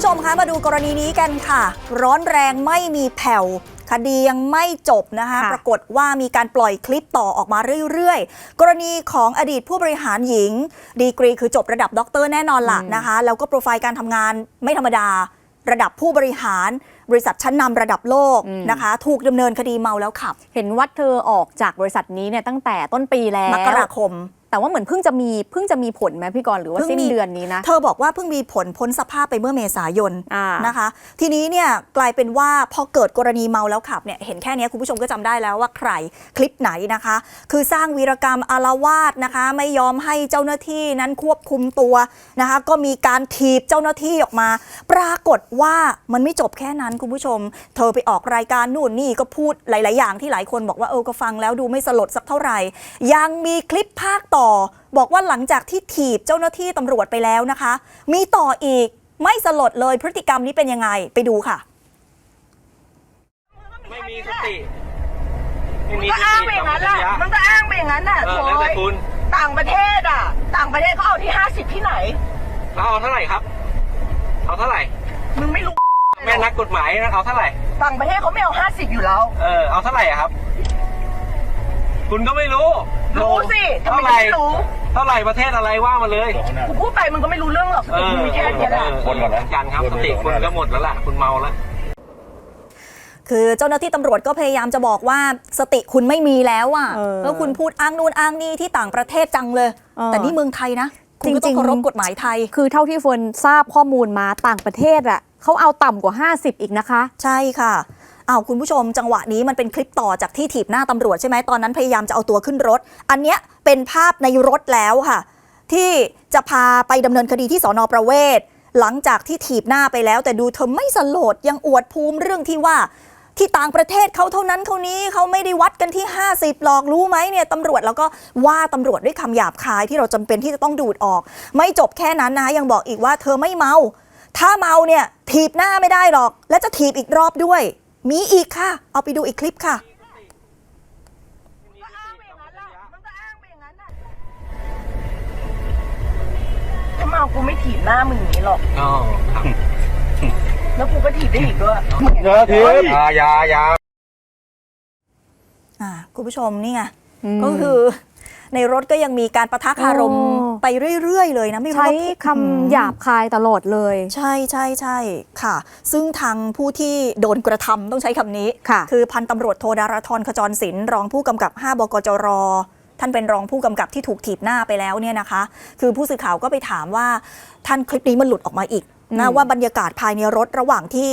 ผู้ชมคะมาดูกรณีนี้กันค่ะ ร้อนแรงไม่มีแผ่วคดียังไม่จบนะคะค่ะปรากฏว่ามีการปล่อยคลิปต่อออกมาเรื่อยๆ กรณีของอดีตผู้บริหารหญิง ดีกรีคือจบระดับด็อกเตอร์แน่นอนล่ะนะคะ แล้วก็โปรไฟล์การทำงานไม่ธรรมดา ระดับผู้บริหาร บริษัทชั้นนำระดับโลกนะคะ ถูกดำเนินคดีเมาแล้วขับ เห็นว่าเธอออกจากบริษัทนี้เนี่ยตั้งแต่ต้นปีแล้วมกราคม แต่ว่าเหมือนเพิ่งจะมีเพิ่งจะมีผลไหมพี่กรณ์หรือว่าเพิ่งสิ้นมีเดือนนี้นะเธอบอกว่าเพิ่งมีผลพ้นสภาพไปเมื่อเมษายนอ่านนะคะ ทีนี้เนี่ยกลายเป็นว่าพอเกิดกรณีเมาแล้วขับเนี่ยเห็นแค่เนี้ยคุณผู้ชมก็จำได้แล้วว่าใครคลิปไหนนะคะ คือสร้างวีรกรรมอารวาสนะคะ ไม่ยอมให้เจ้าหน้าที่นั้นควบคุมตัวนะคะ ก็มีการถีบเจ้าหน้าที่ออกมา ปรากฏว่ามันไม่จบแค่นั้นคุณผู้ชม เธอไปออกรายการนู่นนี่ก็พูดหลาย ๆ อย่างที่หลายคนบอกว่าเออก็ฟังแล้วดูไม่สลดสักเท่าไหร่ ยังมีคลิปภาคต่อบอกว่าหลังจากที่ถีบเจ้าหน้าที่ตำรวจไปแล้วนะคะ มีต่ออีกไม่สลดเลยพฤติกรรมนี้เป็นยังไงไปดูค่ะ ไม่มีสติ ไม่มีก็สอ้างติไปอย่างสัมนั้นปชัแหละญญะมันก็อ้างไปอย่างนั้นน่ะเออโถแล้วแต่ยคุณต่างประเทศอะ ต่างประเทศเขาเอาที่ 50 ที่ไหน แล้วเอาเท่าไหร่ครับ เอาเท่าไหร่ มึงไม่รู้ แม่นักกฎหมายนะเอาเท่าไหร่ ต่างประเทศเขาไม่เอา 50 อยู่แล้ว เออ เอาเท่าไหร่อะครับ คุณก็ไม่รู้ รู้สิทำไมเท่าไหร่ไม่รู้ เท่าไหร่ประเทศอะไรว่ามาเลยกูพูดไปมึงก็ไม่รู้เรื่องหรอกสเอติอมึงมีแค่เนี้ยแหละคนก่อนนะกันครับสติคุณก็หมดแล้วล่ะคุณเมาแล้วคือเจ้าหน้าที่ตำรวจก็พยายามจะบอกว่าสติคุณไม่มีแล้วอะเออแล้วคุณพูดอ้างนู่นอ้างนี่ที่ต่างประเทศจังเลยเออแต่นี่เมืองไทยนะคุณก็ต้องจริงๆเคารพกฎหมายไทย คือเท่าที่เฟิร์นทราบข้อมูลมาต่างประเทศอะเขาเอาต่ำกว่า 50 อีกนะคะ ใช่ค่ะ อ้าวคุณผู้ชมจังหวะนี้มันเป็นคลิปต่อจากที่ถีบหน้าตำรวจใช่ไหมตอนนั้นพยายามจะเอาตัวขึ้นรถ อันเนี้ยเป็นภาพในรถแล้วค่ะ ที่จะพาไปดำเนินคดีที่สอนอประเวศ หลังจากที่ถีบหน้าไปแล้ว แต่ดูเธอไม่สลดยังอวดภูมิเรื่องที่ว่าที่ต่างประเทศเขาเท่านั้นเขานี้เขาไม่ได้วัดกันที่ 50หรอกรู้ไหมเนี่ยตำรวจแล้วก็ว่าตำรวจด้วยคำหยาบคายที่เราจำเป็นที่จะต้องดูดออก ไม่จบแค่นั้นนะคะยังบอกอีกว่าเธอไม่เมา ถ้าเมาเนี่ยถีบหน้าไม่ได้หรอก และจะถีบอีกรอบด้วย มีอีกค่ะ เอาไปดูอีกคลิปค่ะก็อ้างไปอย่างนั้นแหละมันก็อ้างไปอย่างนั้นน่ะถ้าเมากูไม่ถีบหน้ามึงอย่างนี้หรอก อ๋อครับแล้วกูก็ถีบได้อีกด้วยเยอะทียายายาอ่าคุณผู้ชมนี่ไงอืมก็คือ ในรถก็ยังมีการประทะคารมโอ้ไปเรื่อย ๆ เลยนะไม่รู้ใช้ว่าคำหยาบคายตลอดเลย ใช่ใช่ใช่ค่ะ ซึ่งทางผู้ที่โดนกระทำต้องใช้คำนี้ค่ะคือพันตำรวจโทดาราธรขจรศิลป์รองผู้กำกับ 5 บกจรท่านเป็นรองผู้กำกับที่ถูกถีบหน้าไปแล้วเนี่ยนะคะ คือผู้สื่อข่าวก็ไปถามว่าท่านคลิปนี้มันหลุดออกมาอีกนะอืมว่าบรรยากาศภายในรถระหว่างที่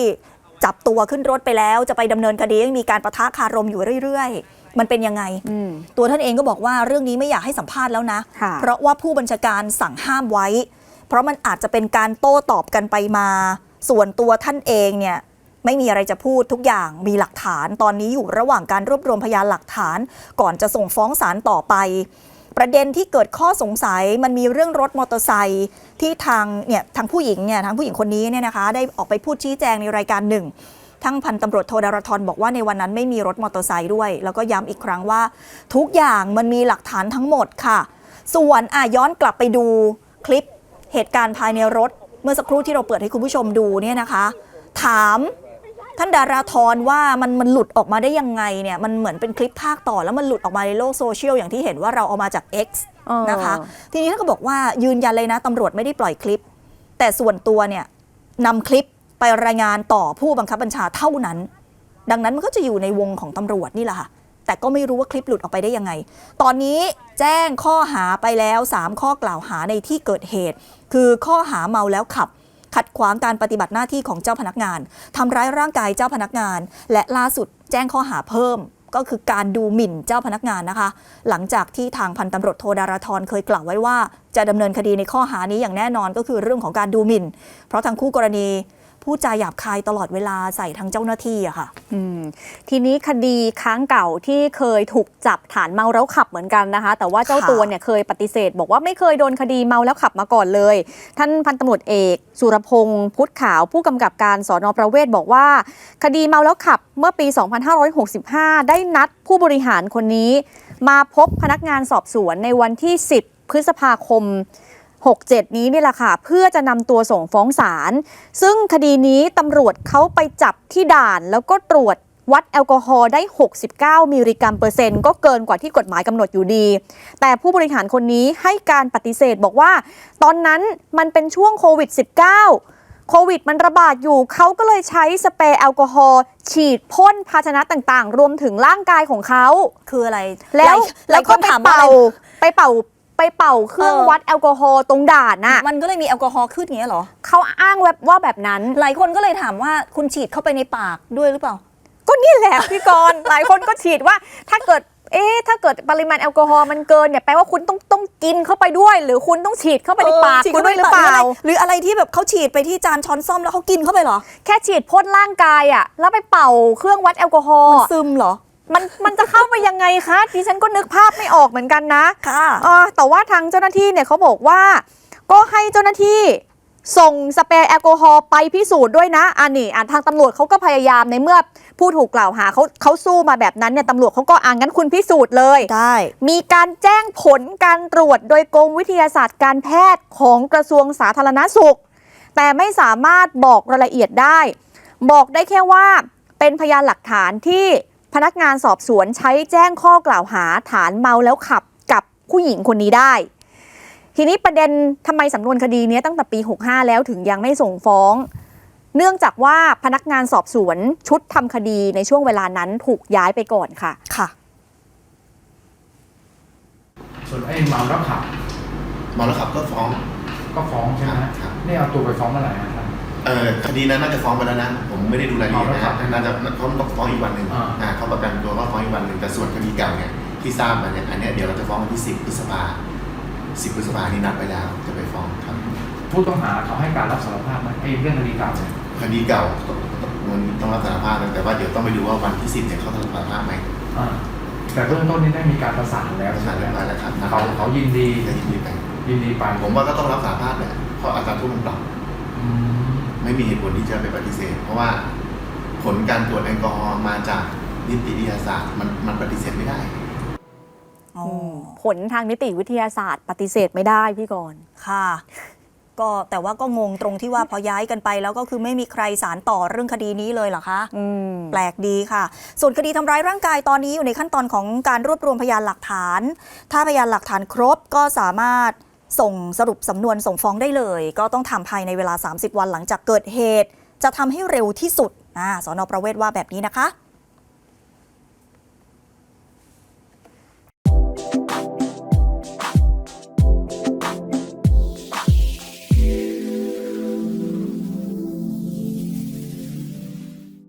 จับตัวขึ้นรถไปแล้ว จะไปดำเนินคดียังมีการประทะคารมอยู่เรื่อยๆ มันเป็นยังไงอืมตัวท่านเองก็บอกว่าเรื่องนี้ไม่อยากให้สัมภาษณ์แล้วนะค่ะเพราะว่าผู้บัญชาการสั่งห้ามไว้ เพราะมันอาจจะเป็นการโต้ตอบกันไปมา ส่วนตัวท่านเองเนี่ยไม่มีอะไรจะพูดทุกอย่างมีหลักฐาน ตอนนี้อยู่ระหว่างการรวบรวมพยานหลักฐาน ก่อนจะส่งฟ้องศาลต่อไป ประเด็นที่เกิดข้อสงสัยมันมีเรื่องรถมอเตอร์ไซค์ที่ทางเนี่ยทางผู้หญิงเนี่ยทางผู้หญิงคนนี้เนี่ยนะคะ ได้ออกไปพูดชี้แจงในรายการหนึ่ง ทั้งพันตำรวจโทดารทรบอกว่าในวันนั้นไม่มีรถมอเตอร์ไซค์ด้วย แล้วก็ย้ำอีกครั้งว่า ทุกอย่างมันมีหลักฐานทั้งหมดค่ะ ส่วนอะย้อนกลับไปดูคลิปเหตุการณ์ภายในรถ เมื่อสักครู่ที่เราเปิดให้คุณผู้ชมดูเนี่ยนะคะ ถามท่านดาราธรว่ามันมันหลุดออกมาได้ยังไงเนี่ยมันเหมือนเป็นคลิปภาคต่อแล้วมันหลุดออกมาในโลกโซเชียลอย่างที่เห็นว่าเราเอามาจาก X เออนะคะทีนี้ท่านก็บอกว่ายืนยันเลยนะตำรวจไม่ได้ปล่อยคลิป แต่ส่วนตัวเนี่ยนำคลิป ไปรายงานต่อผู้บังคับบัญชาเท่านั้น ดังนั้นมันก็จะอยู่ในวงของตำรวจนี่แหละค่ะ แต่ก็ไม่รู้ว่าคลิปหลุดออกไปได้ยังไง ตอนนี้แจ้งข้อหาไปแล้ว 3 ข้อกล่าวหาในที่เกิดเหตุ คือข้อหาเมาแล้วขับ ขัดขวางการปฏิบัติหน้าที่ของเจ้าพนักงานทำร้ายร่างกายเจ้าพนักงาน และล่าสุดแจ้งข้อหาเพิ่มก็คือการดูหมิ่นเจ้าพนักงานนะคะ หลังจากที่ทางพันตำรวจโทดาราธรเคยกล่าวไว้ว่า จะดำเนินคดีในข้อหานี้อย่างแน่นอนก็คือเรื่องของการดูหมิ่น เพราะทางคู่กรณี พูดจาหยาบคายตลอดเวลาใส่ทางเจ้าหน้าที่อะค่ะทีนี้คดีค้างเก่าที่เคยถูกจับฐานเมาแล้วขับเหมือนกันนะคะ แต่ว่าเจ้าตัวเนี่ยเคยปฏิเสธ บอกว่าไม่เคยโดนคดีเมาแล้วขับมาก่อนเลย ท่านพันตำรวจเอก สุรพงศ์พุทธขาวผู้กำกับการสอนอประเวศบอกว่า คดีเมาแล้วขับเมื่อปี 2565 ได้นัดผู้บริหารคนนี้ มาพบพนักงานสอบสวนในวันที่ 10 พฤษภาคม 67 นี้นี่แหละค่ะ เพื่อจะนำตัวส่งฟ้องศาลซึ่งคดีนี้ตำรวจเขาไปจับที่ด่าน แล้วก็ตรวจวัดแอลกอฮอล์ได้ 69 มิลลิกรัมเปอร์เซ็นต์ก็เกินกว่าที่กฎหมายกำหนดอยู่ดี แต่ผู้บริหารคนนี้ให้การปฏิเสธบอกว่า ตอนนั้นมันเป็นช่วงโควิด -19 โควิดมันระบาดอยู่ เขาก็เลยใช้สเปรย์แอลกอฮอล์ฉีดพ่นภาชนะต่างๆ รวมถึงร่างกายของเขา คืออะไร แล้วหแล้ลาวยก็คนไปถามว่าเป่าอะไรไปเป่า ไปเป่าเครื่องเออ วัดแอลกอฮอล์ตรงด่านน่ะมันก็เลยมีแอลกอฮอล์ขึ้นอย่างเงี้ยเหรอ เขาอ้างแบบว่าแบบนั้น หลายคนก็เลยถามว่าคุณฉีดเข้าไปในปากด้วยหรือเปล่า ก็นี่แหละพี่กรณ์ หลายคนก็ฉีดว่า ถ้าเกิด เอ๊ะถ้าเกิดปริมาณแอลกอฮอล์มันเกินเนี่ยแปลว่าคุณต้องต้องกินเข้าไปด้วย หรือคุณต้องฉีดเข้าไปในปากฉีดคุณเข้าด้วยหรือเปล่าหรืออะไรที่แบบเขาฉีดไปที่จานช้อนซ่อมแล้วเขากินเข้าไปเหรอแค่ฉีดพ่นร่างกายอะแล้วไปเป่าเครื่องวัดแอลกอฮอมันล์ซึมเหรอ มันมันจะเข้าไปยังไงคะดิฉันก็นึกภาพไม่ออกเหมือนกันนะค่ะอ่าแต่ว่าทางเจ้าหน้าที่เนี่ยเขาบอกว่า ก็ให้เจ้าหน้าที่ส่งสเปรย์แอลกอฮอล์ไปพิสูจน์ด้วยนะ อันนี้อะทางตำรวจเขาก็พยายามในเมื่อผู้ถูกกล่าวหาเขาเขาสู้มาแบบนั้นเนี่ยตำรวจเขาก็อ่างั้นคุณพิสูจน์เลย ได้ มีการแจ้งผลการตรวจโดยกรมวิทยาศาสตร์การแพทย์ของกระทรวงสาธารณสุข แต่ไม่สามารถบอกรายละเอียดได้ บอกได้แค่ว่าเป็นพยานหลักฐานที่ พนักงานสอบสวนใช้แจ้งข้อกล่าวหาฐานเมาแล้วขับกับผู้หญิงคนนี้ได้ ทีนี้ประเด็นทำไมสำนวนคดีนี้ตั้งแต่ปี 65 แล้วถึงยังไม่ส่งฟ้อง เนื่องจากว่าพนักงานสอบสวนชุดทำคดีในช่วงเวลานั้นถูกย้ายไปก่อนค่ะ ค่ะ ส่วนไอ้เมาแล้วขับเมาแล้วขับก็ฟ้องก็ฟ้องใช่ไหมครับ นี่เอาตัวไปฟ้องเมื่อไหร่นะครับ เออคดีนั้นน่าจะฟ้องไปแล้วนะ ผมไม่ได้ดูรายละเอียดนะเอาแล้วครัฮะบน่าจะเขาต้องฟ้องอีกวันหนึ่งอ่า อ่าเขาประกันตัวก็ฟ้องอีกวันหนึ่งแต่ส่วนคดีเก่าเนี่ยที่ทราบมาเนี่ยอันเนี้ยเดี๋ยวเราจะฟ้องวันที่ 10พฤษภา10พฤษภานี่นัดไปแล้วจะไปฟ้องครับผู้ต้องหาเขาให้การรับสารภาพไหมไอ้เรื่องคดีเก่าเนี่ยคดีเก่าต้องต้องมันต้องรับสารภาพนะแต่ว่าเดี๋ยวต้องไปดูว่าวันที่ 10เนี่ยเขาต้องรับสารภาพไหมอ่าแต่เบื้องต้นนี่ได้มีการประสานแล้วประสานเรียบร้อยแล้วครับเขาเขายินดีจะยินดีไปยินดีไปผมว่าก็ต้องรับสารภาพแหละเพราะอัตราโทษมันปรับ อืม ไม่มีเหตุผลที่จะไปปฏิเสธ เพราะว่าผลการตรวจแอลกอฮอล์มาจากนิติวิทยาศาสตร์มันมันปฏิเสธไม่ได้ อ๋อผลทางนิติวิทยาศาสตร์ ปฏิเสธไม่ได้พี่กรณ์ค่ะ ก็แต่ว่าก็งงตรงที่ว่าพอย้ายกันไปแล้วก็คือไม่มีใครสารต่อเรื่องคดีนี้เลยเหรอคะ อืม แปลกดีค่ะ ส่วนคดีทำร้ายร่างกายตอนนี้อยู่ในขั้นตอนของการรวบรวมพยานหลักฐาน ถ้าพยานหลักฐานครบก็สามารถ ส่งสรุปสำนวนส่งฟ้องได้เลย ก็ต้องทำภายในเวลา 30 วันหลังจากเกิดเหตุ จะทำให้เร็วที่สุดสอนอประเวศว่าแบบนี้นะคะ